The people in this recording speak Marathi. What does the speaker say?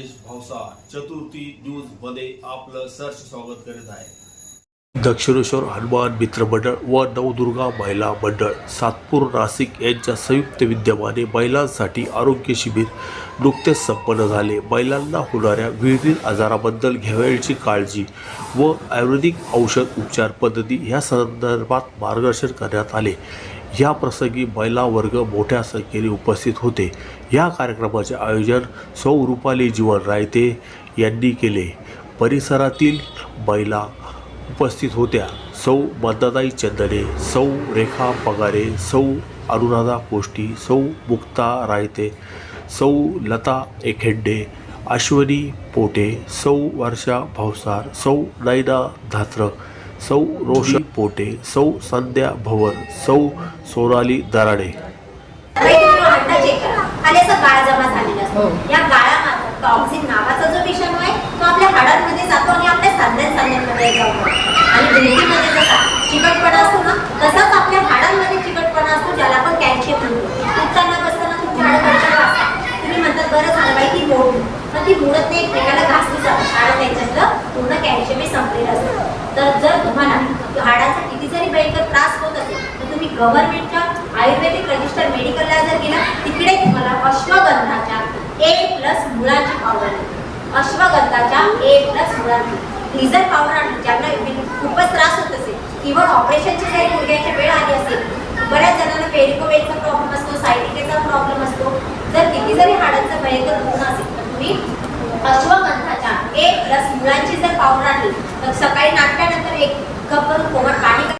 चतुर्थी न्यूजमध्ये आपलं सहर्ष स्वागत करीत आहे. दक्षिणेश्वर हनुमान मित्र मंडळ व नवदुर्गा महिला मंडळ सातपूर नाशिक यांच्या संयुक्त विद्यमाने महिलांसाठी आरोग्य शिबिर नुकतेच संपन्न झाले. महिलांना होणाऱ्या विविध आजाराबद्दल घ्यावयाची काळजी व आयुर्वेदिक औषध उपचार पद्धती या संदर्भात मार्गदर्शन करण्यात आले. या प्रसंगी महिला वर्ग मोठ्या संख्येने उपस्थित होते. या कार्यक्रमाचे आयोजन सौ रुपाली जीवन रायते यांनी केले. परिसरातील महिला उपस्थित होत्या. सौ मंदाताई चंदने सौ रेखा पगारे सौ अनुराधा कोष्टी सौ मुक्ता रायते सौ लता एखेंडे अश्वनी पोटे सौ वर्षा भावसार सौ नैना धात्र सौ रोशन पोटे सौ संध्या भवर सौ सोनाली दराडे या गाळामध्ये टॉक्सिन नावाचा जो विषाणू आहे तो आपल्या हाडांमध्ये जातो आणि आपल्या सांध्या सांध्यांमध्ये जातो. आणि भिंतीमध्ये जसा चिकटपणा असतो ना तसाच आपल्या हाडांमध्ये चिकटपणा असतो ज्याला आपण कॅल्शियम म्हणतो. उठताना बसताना तुमच्या तुम्ही म्हणतात बरं झालं बाई ती मोड. पण ती मुडत नाही एकमेकाला घासली जातात कारण त्याच्यातलं पूर्ण कॅल्शियम हे संपलेलं असतं तर जर तुम्हाला हाडाचा किती जरी भयंकर त्रास होत असेल तर तुम्ही गव्हर्नमेंटच्या आयुर्वेदिक रजिस्टर मेडिकलला जर गेला तिकडे तुम्हाला अश्वगंधाच्या ए प्लस मुळाची पावडर मिळते. अश्वगंधाच्या ए प्लस मुळाची. लिझर पावडर आणली ज्यांना खूपच त्रास होत असेल. किंवा ऑपरेशनची जरी मुलग्याची वेळ आली असेल बऱ्याच जणांना पेरिकोवेटचा प्रॉब्लेम असतो सायटिकेचा प्रॉब्लेम असतो. जर किती जरी हाडांचा भयंकर दुखणं असेल तर तुम्ही अश्वगंधाच्या ए प्लस मुळांची जर पावडर आणली तर सकाळी नाटल्यानंतर एक कप भरून कोमट पाणी